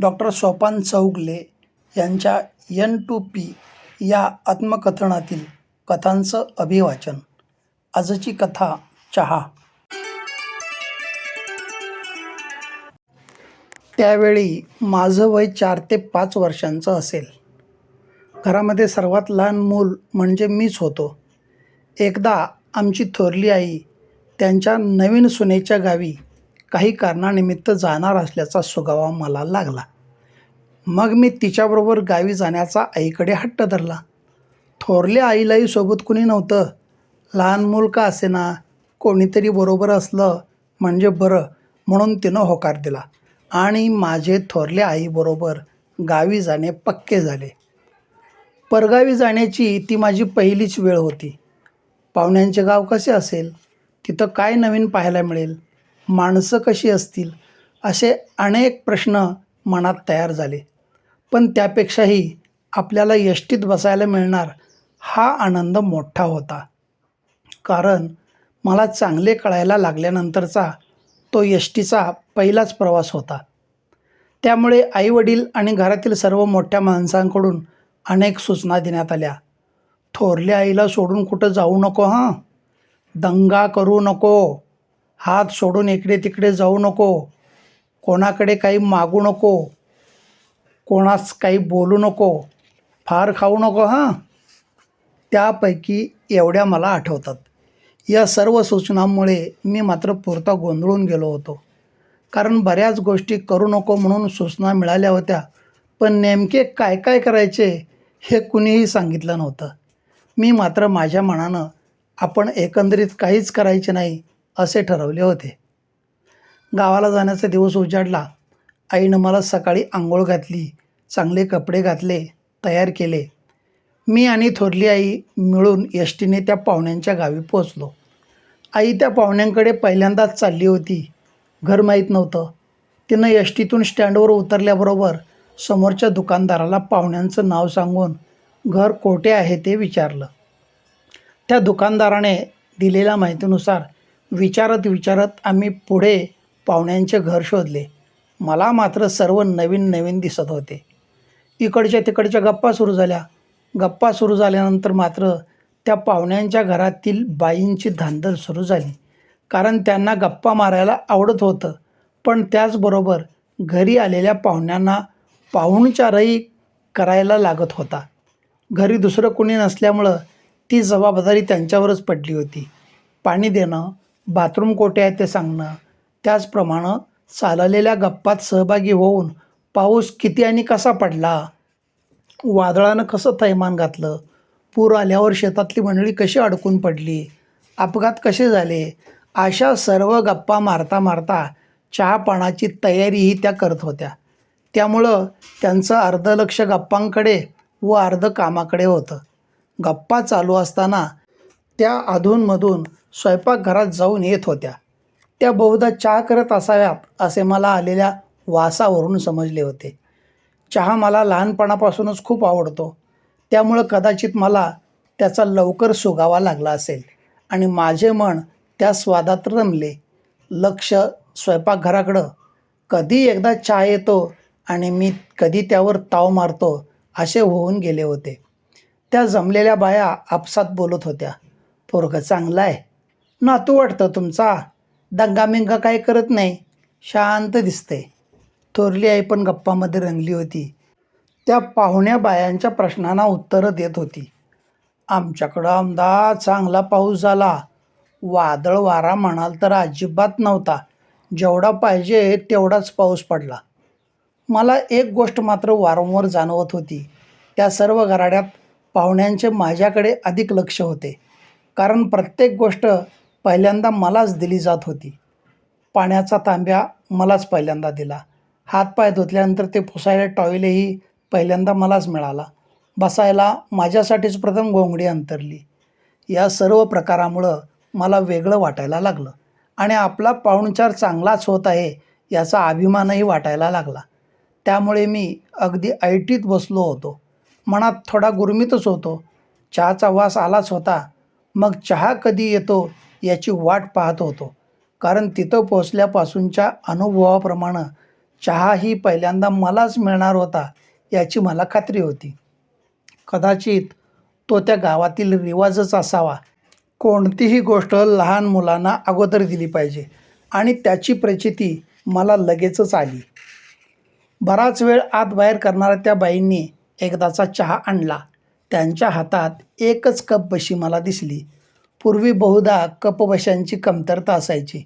Doctor Sopan Chougale यांच्या N to P या आत्मकथनातील कथांचं अभिवाचन. आजची कथा चहा. त्यावेळी माझं वय चार ते पाच वर्षांचं असेल. घरामध्ये सर्वात लहान मूल म्हणजे मीच होतो. एकदा आमची थोरली आई त्यांच्या नवीन सुनेच्या गावी काही कारणानिमित्त जाणार असल्याचा सुगावा मला लागला. मग मी तिच्याबरोबर गावी जाण्याचा आईकडे हट्ट धरला. थोरल्या आईलाही सोबत कुणी नव्हतं. लहान मूल का असेना? कोणीतरी बरोबर असलं म्हणजे बरं म्हणून तिनं होकार दिला. आणि माझे थोरले आईबरोबर गावी जाणे पक्के झाले. परगावी जाण्याची ती माझी पहिलीच वेळ होती. पाहुण्यांचे गाव कसे असेल? तिथं काय नवीन पाहायला मिळेल? माणसं कशी असतील असे अनेक प्रश्न मनात तयार झाले. पण त्यापेक्षाही आपल्याला यष्टीत बसायला मिळणार हा आनंद मोठा होता. कारण मला चांगले कळायला लागल्यानंतरचा तो यष्टीचा पहिलाच प्रवास होता. त्यामुळे आईवडील आणि घरातील सर्व मोठ्या माणसांकडून अनेक सूचना देण्यात आल्या. थोरल्या आईला सोडून कुठं जाऊ नको हां? दंगा करू नको. हात सोडून इकडे तिकडे जाऊ नको. कोणाकडे काही मागू नको. कोणास काही बोलू नको. फार खाऊ नको हां. त्यापैकी एवढ्या मला आठवतात. या सर्व सूचनांमुळे मी मात्र पुरता गोंधळून गेलो होतो. कारण बऱ्याच गोष्टी करू नको म्हणून सूचना मिळाल्या होत्या. पण नेमके काय काय करायचे हे कुणीही सांगितलं नव्हतं. मी मात्र माझ्या मनानं आपण एकंदरीत काहीच करायचे नाही. असे ठरवले होते. गावाला जाण्याचा दिवस उजाडला. आईनं मला सकाळी आंघोळ घातली चांगले कपडे घातले तयार केले. मी आणि थोरली आई मिळून एसटीने त्या पाहुण्यांच्या गावी पोचलो आई त्या पाहुण्यांकडे पहिल्यांदाच चालली होती. घर माहीत नव्हतं. तिनं एसटीतून स्टँडवर उतरल्याबरोबर समोरच्या दुकानदाराला पाहुण्यांचं नाव सांगून घर कोठे आहे ते विचारलं. त्या दुकानदाराने दिलेल्या माहितीनुसार विचारत विचारत आम्ही पुढे पाहुण्यांचे घर शोधले. मला मात्र सर्व नवीन नवीन दिसत होते. इकडच्या तिकडच्या गप्पा सुरू झाल्या. गप्पा सुरू झाल्यानंतर मात्र त्या पाहुण्यांच्या घरातील बाईंची धांदल सुरू झाली. कारण त्यांना गप्पा मारायला आवडत होतं. पण त्याचबरोबर घरी आलेल्या पाहुण्यांना पाहुणचारही करायला लागत होता. घरी दुसरं कोणी नसल्यामुळं ती जबाबदारी त्यांच्यावरच पडली होती. पाणी देणं बाथरूम कोठे आहे ते सांगणं. त्याचप्रमाणे चाललेल्या गप्पात सहभागी होऊन पाऊस किती आणि कसा पडला? वादळानं कसं थैमान घातलं? पूर आल्यावर शेतातली मंडळी कशी अडकून पडली? अपघात कसे झाले? अशा सर्व गप्पा मारता मारता चहापानाची तयारीही त्या करत होत्या. त्यामुळं त्यांचं अर्ध लक्ष गप्पांकडे व अर्ध कामाकडे होतं. गप्पा चालू असताना त्या अधूनमधून स्वयंपाकघरात जाऊन येत होत्या. त्या बहुधा चहा करत असाव्यात असे मला आलेल्या वासावरून समजले होते. चहा मला लहानपणापासूनच खूप आवडतो. त्यामुळं कदाचित मला त्याचा लवकर सुगावा लागला असेल आणि माझे मन त्या स्वादात रमले. लक्ष स्वयंपाकघराकडं. कधी एकदा चहा येतो आणि मी कधी त्यावर ताव मारतो असे होऊन गेले होते. त्या जमलेल्या बाया आपसात बोलत होत्या. पोरगं चांगलं आहे नातू वाटतं तुमचा. दंगामिंगा काय करत नाही. शांत दिसते थोरली आई पण गप्पामध्ये रंगली होती. त्या पाहुण्या बायांच्या प्रश्नांना उत्तरं देत होती. आमच्याकडं आमदा चांगला पाऊस झाला. वादळ वारा म्हणाल तर अजिबात नव्हता. जेवढा पाहिजे तेवढाच पाऊस पडला. मला एक गोष्ट मात्र वारंवार जाणवत होती. त्या सर्व गराड्यात पाहुण्यांचे माझ्याकडे अधिक लक्ष होते. कारण प्रत्येक गोष्ट पहिल्यांदा मलाच दिली जात होती. पाण्याचा तांब्या मलाच पहिल्यांदा दिला. हातपाय धुतल्यानंतर ते पुसायला टॉयलेही पहिल्यांदा मलाच मिळाला. बसायला माझ्यासाठीच प्रथम घोंगडी अंतरली. या सर्व प्रकारामुळं मला वेगळं वाटायला लागलं आणि आपला पाहुणचार चांगलाच होत आहे याचा अभिमानही वाटायला लागला. त्यामुळे मी अगदी ऐटीत बसलो होतो. मनात थोडा गुरमीतच होतो. चहाचा वास आलाच होता. मग चहा कधी येतो याची वाट पाहत होतो. कारण तिथं पोचल्यापासूनच्या अनुभवाप्रमाणे चहाही पहिल्यांदा मलाच मिळणार होता याची मला खात्री होती. कदाचित तो त्या गावातील रिवाजच असावा. कोणतीही गोष्ट लहान मुलांना अगोदर दिली पाहिजे आणि त्याची प्रचिती मला लगेचच आली. बराच वेळ आत बाहेर करणाऱ्या त्या बाईंनी एकदाचा चहा आणला. त्यांच्या हातात एकच कप बशी मला दिसली. पूर्वी बहुधा कपबशांची कमतरता असायची.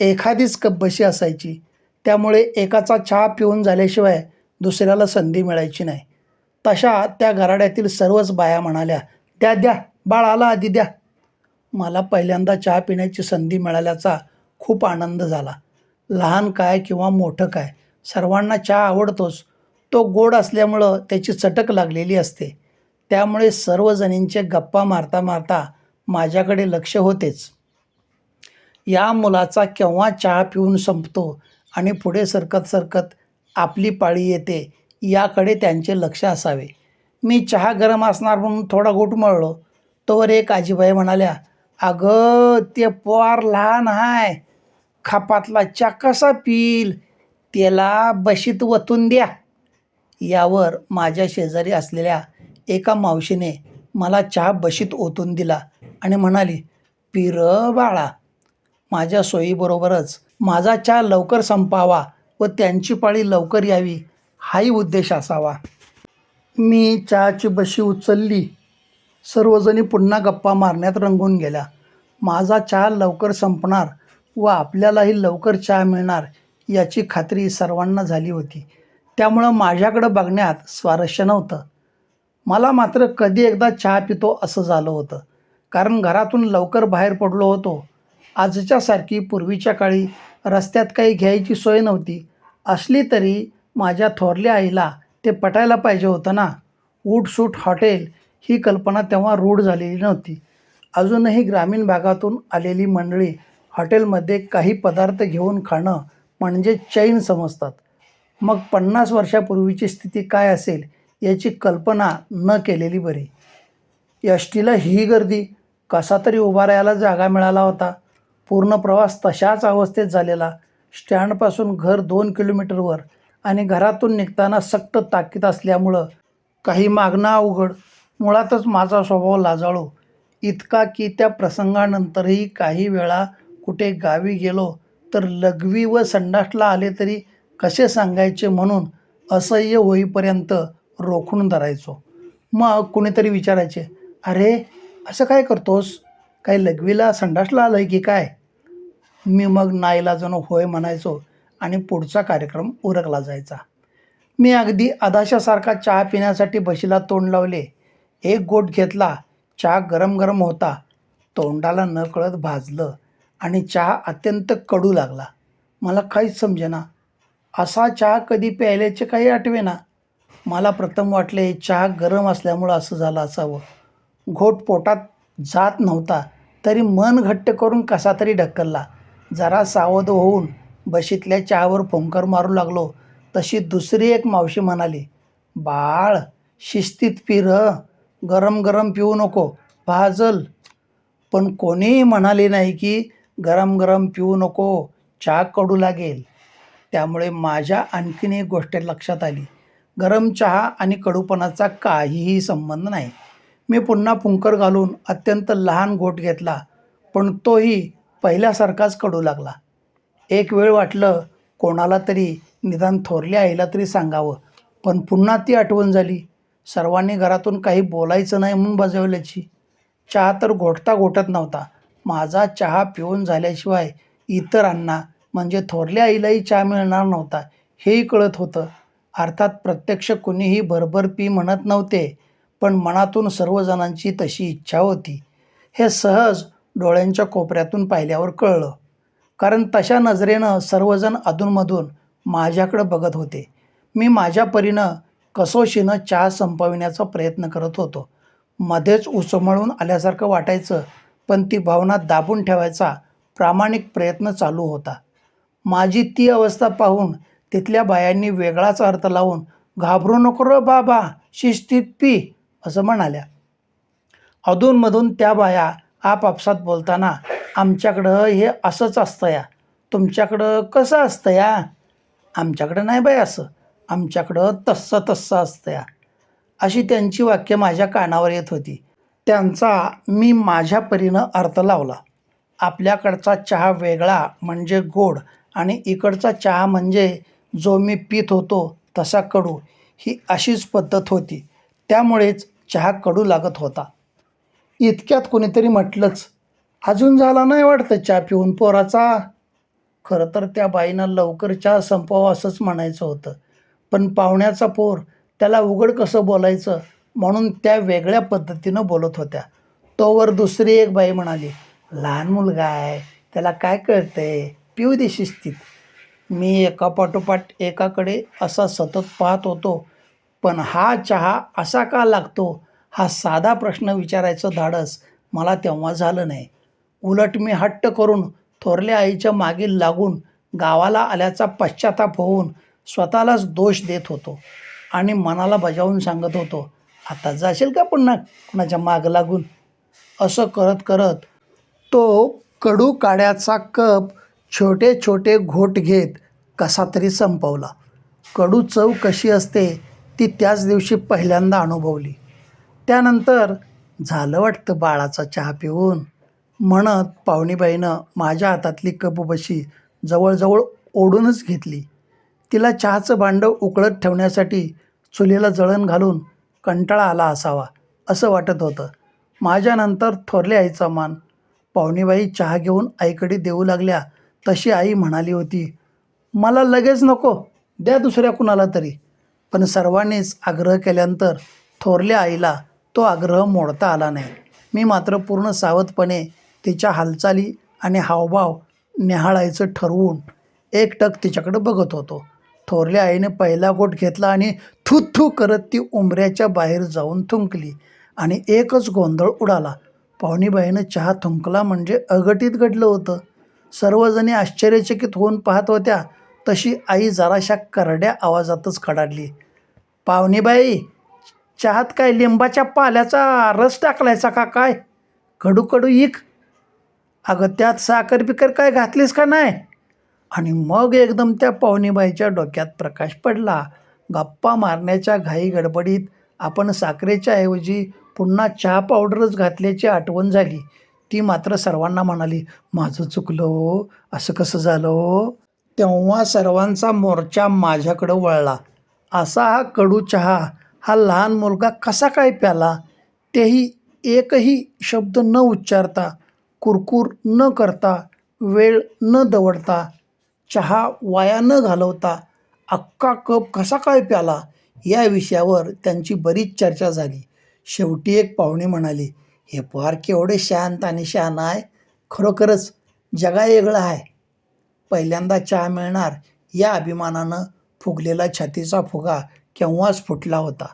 एखादीच कप बशी असायची. त्यामुळे एकाचा चहा पिऊन झाल्याशिवाय दुसऱ्याला संधी मिळायची नाही. तशा त्या घराड्यातील सर्वच बाया म्हणाल्या द्या द्या बाळ आला आधी द्या. मला पहिल्यांदा चहा पिण्याची संधी मिळाल्याचा खूप आनंद झाला. लहान काय किंवा मोठं काय सर्वांना चहा आवडतोच. तो गोड असल्यामुळं त्याची चटक लागलेली असते. त्यामुळे सर्वजणींचे गप्पा मारता मारता माझ्याकडे लक्ष होतेच. या मुलाचा केव्हा चहा पिऊन संपतो आणि पुढे सरकत सरकत आपली पाळी येते याकडे त्यांचे लक्ष असावे. मी चहा गरम असणार म्हणून थोडा घुटमळलो तोवर एक आजीबाई म्हणाल्या अगं ते पोर लहान हाय. खापातला चा कसा पिईल? त्याला बशीत वतून द्या. यावर माझ्या शेजारी असलेल्या एका मावशीने मला चहा बशीत ओतून दिला आणि म्हणाली पिर बाळा माझ्या सोयीबरोबरच माझा चहा लवकर संपावा व त्यांची पाळी लवकर यावी हाही उद्देश असावा. मी चहाची बशी उचलली. सर्वजणी पुन्हा गप्पा मारण्यात रंगून गेल्या. माझा चहा लवकर संपणार व आपल्यालाही लवकर चहा मिळणार याची खात्री सर्वांना झाली होती. त्यामुळं माझ्याकडं बघण्यात स्वारस्य नव्हतं. मला मात्र कधी एकदा चहा पितो असं झालं होतं. कारण घरातून लवकर बाहेर पडलो होतो. आजच्यासारखी पूर्वीच्या काळी रस्त्यात काही घ्यायची सोय नव्हती. असली तरी माझ्या थोरल्या आईला ते पटायला पाहिजे होतं ना. सूट हॉटेल ही कल्पना तेव्हा रूढ झालेली नव्हती. अजूनही ग्रामीण भागातून आलेली मंडळी हॉटेलमध्ये काही पदार्थ घेऊन खाणं म्हणजे चैन समजतात. मग पन्नास वर्षापूर्वीची स्थिती काय असेल याची कल्पना न केलेली बरी. यष्टीला ही गर्दी कसा तरी उभा राहायला जागा मिळाला होता. पूर्ण प्रवास तशाच अवस्थेत झालेला. स्टँडपासून घर दोन किलोमीटरवर आणि घरातून निघताना सक्त ताकीद असल्यामुळं काही मागणं अवघड. मुळातच माझा स्वभाव लाजाळू. इतका की त्या प्रसंगानंतरही काही वेळा कुठे गावी गेलो तर लघवी व संडासला आले तरी कसे सांगायचे म्हणून असह्य होईपर्यंत रोखून धरायचो. मग कुणीतरी विचारायचे अरे असं काय करतोस? काही लघवीला संडासला आलं आहे की काय? मी मग नाईला नाईलाजानं होय म्हणायचो आणि पुढचा कार्यक्रम उरकला जायचा. मी अगदी अदाशासारखा चहा पिण्यासाठी बशीला तोंड लावले. एक गोट घेतला चहा गरम गरम होता. तोंडाला न कळत भाजलं आणि चहा अत्यंत कडू लागला. मला काहीच समजेना. असा चहा कधी प्यायल्याचे काही आठवेना. मला प्रथम वाटले चहा गरम असल्यामुळं असं झालं असावं. घोट पोटात जात नव्हता तरी मन घट्ट करून कसा तरी ढकलला. जरा सावध होऊन बशीतल्या चहावर फोंकर मारू लागलो. तशी दुसरी एक मावशी म्हणाली बाळ शिस्तीत पिर गरम गरम पिऊ नको भाजल. पण कोणीही म्हणाले नाही की गरम गरम पिऊ नको चहा कडू लागेल. त्यामुळे माझ्या आणखीन एक गोष्ट लक्षात आली. गरम चहा आणि कडूपणाचा काहीही संबंध नाही. मी पुन्हा फुंकर घालून अत्यंत लहान घोट घेतला पण तोही पहिल्यासारखाच कडू लागला. एक वेळ वाटलं कोणाला तरी निदान थोरल्या आईला तरी सांगावं पण पुन्हा ती आठवण झाली. सर्वांनी घरातून काही बोलायचं नाही म्हणून बजावल्याची. चहा तर घोटता घोटत नव्हता. माझा चहा पिऊन झाल्याशिवाय इतरांना म्हणजे थोरल्या आईलाही चहा मिळणार नव्हता हेही कळत होतं. अर्थात प्रत्यक्ष कुणीही भरभर पी म्हणत नव्हते पण मनातून सर्वजणांची तशी इच्छा होती. हे सहज डोळ्यांच्या कोपऱ्यातून पाहिल्यावर कळलं. कारण तशा नजरेनं सर्वजण अधूनमधून माझ्याकडं बघत होते. मी माझ्या परीनं कसोशीनं चहा संपविण्याचा प्रयत्न करत होतो. मध्येच उसमळून आल्यासारखं वाटायचं पण ती भावना दाबून ठेवायचा प्रामाणिक प्रयत्न चालू होता. माझी ती अवस्था पाहून तिथल्या बायांनी वेगळाच अर्थ लावून घाबरू नको र बाबा शिस्तीत पी असं म्हणाल्या. अधूनमधून त्या बाया आपापसात बोलताना आमच्याकडं हे असंच असतं या. तुमच्याकडं कसं असतं या? आमच्याकडं नाही बाई असं. आमच्याकडं तस्सं तस्सं असतं या. अशी त्यांची वाक्य माझ्या कानावर येत होती. त्यांचा मी माझ्या परीनं अर्थ लावला. आपल्याकडचा चहा वेगळा म्हणजे गोड आणि इकडचा चहा म्हणजे जो मी पित होतो तसा कडू. ही अशीच पद्धत होती. त्यामुळेच चहा कडू लागत होता. इतक्यात कोणीतरी म्हटलंच अजून झाला नाही वाटतं चहा पिऊन पोराचा? खरं तर त्या बाईनं लवकर चहा संपवा असंच म्हणायचं होतं. पण पाहुण्याचा पोर त्याला उघड कसं बोलायचं म्हणून त्या वेगळ्या पद्धतीनं बोलत होत्या. तोवर दुसरी एक बाई म्हणाली लहान मुलगा आहे त्याला काय कळतंय? पिऊ दे शिस्तीत. मी एकापाठोपाठ एकाकडे असा सतत पाहत होतो. पण हा चहा असा का लागतो? हा साधा प्रश्न विचारायचं धाडस. मला तेव्हा झालं नाही. उलट मी हट्ट करून थोरल्या आईच्या मागील लागून गावाला आल्याचा पश्चाताप होऊन स्वतःलाच दोष देत होतो आणि मनाला बजावून सांगत होतो आता जाशील का पुन्हा कुणाच्या माग लागून? असं करत करत तो कडू काड्याचा कप छोटे छोटे घोट घेत कसा तरी संपवला. कडू चव कशी असते ती त्याच दिवशी पहिल्यांदा अनुभवली. त्यानंतर झालं वाटतं बाळाचा चहा पिऊन. म्हणत पाहुणीबाईनं माझ्या हातातली कपबशी जवळजवळ ओढूनच घेतली. तिला चहाचं भांडं उकळत ठेवण्यासाठी चुलीला जळण घालून कंटाळा आला असावा असं वाटत होतं. माझ्यानंतर थोरले आईचा मान. पाहुणीबाई चहा घेऊन आईकडे देऊ लागल्या तशी आई म्हणाली होती मला लगेच नको द्या दुसऱ्या कुणाला तरी. पण सर्वांनीच आग्रह केल्यानंतर थोरल्या आईला तो आग्रह मोडता आला नाही. मी मात्र पूर्ण सावधपणे तिच्या हालचाली आणि हावभाव निहाळायचं ठरवून एकटक तिच्याकडे बघत होतो. थोरल्या आईने पहिला गोट घेतला आणि थू थू करत ती उंबऱ्याच्या बाहेर जाऊन थुंकली आणि एकच गोंधळ उडाला. पाहुणीबाईनं चहा थुंकला म्हणजे अघटित घडलं होतं. सर्वजणी आश्चर्यचकित होऊन पाहत होत्या. तशी आई जराशा करड्या आवाजातच खडाडली पावनीबाई चहात काय लिंबाच्या पाल्याचा रस टाकलायचा का काय? कडू कडू इक. अगं त्यात साखर बिकर काय घातलीस का नाही? आणि मग एकदम त्या पावनीबाईच्या डोक्यात प्रकाश पडला. गप्पा मारण्याच्या घाई गडबडीत आपण साखरेच्या ऐवजी पुन्हा चहा पावडरच घातल्याची आठवण झाली. ती मात्र सर्वांना म्हणाली माझं चुकलं हो असं कसं झालं हो? तेव्हा सर्वांचा मोर्चा माझ्याकडं वळला. असा हा कडू चहा हा लहान मुलगा कसा काय प्याला? तेही एकही शब्द न उच्चारता कुरकुर न करता वेळ न दवडता चहा वाया न घालवता अख्खा कप कसा काय प्याला? या विषयावर त्यांची बरीच चर्चा झाली. शेवटी एक पाहुणे म्हणाली हे फार केवढे शांत आणि शहाण आहे. खरोखरच जगा वेगळं आहे. पहिल्यांदा चहा मिळणार या अभिमानानं फुगलेला छातीचा फुगा केव्हाच फुटला होता.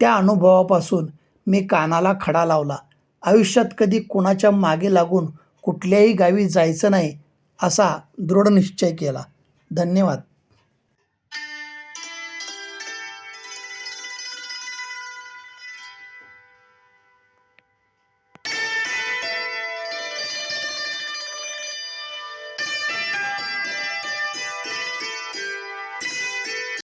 त्या अनुभवापासून मी कानाला खडा लावला. आयुष्यात कधी कुणाच्या मागे लागून कुठल्याही गावी जायचं नाही असा दृढ निश्चय केला. धन्यवाद.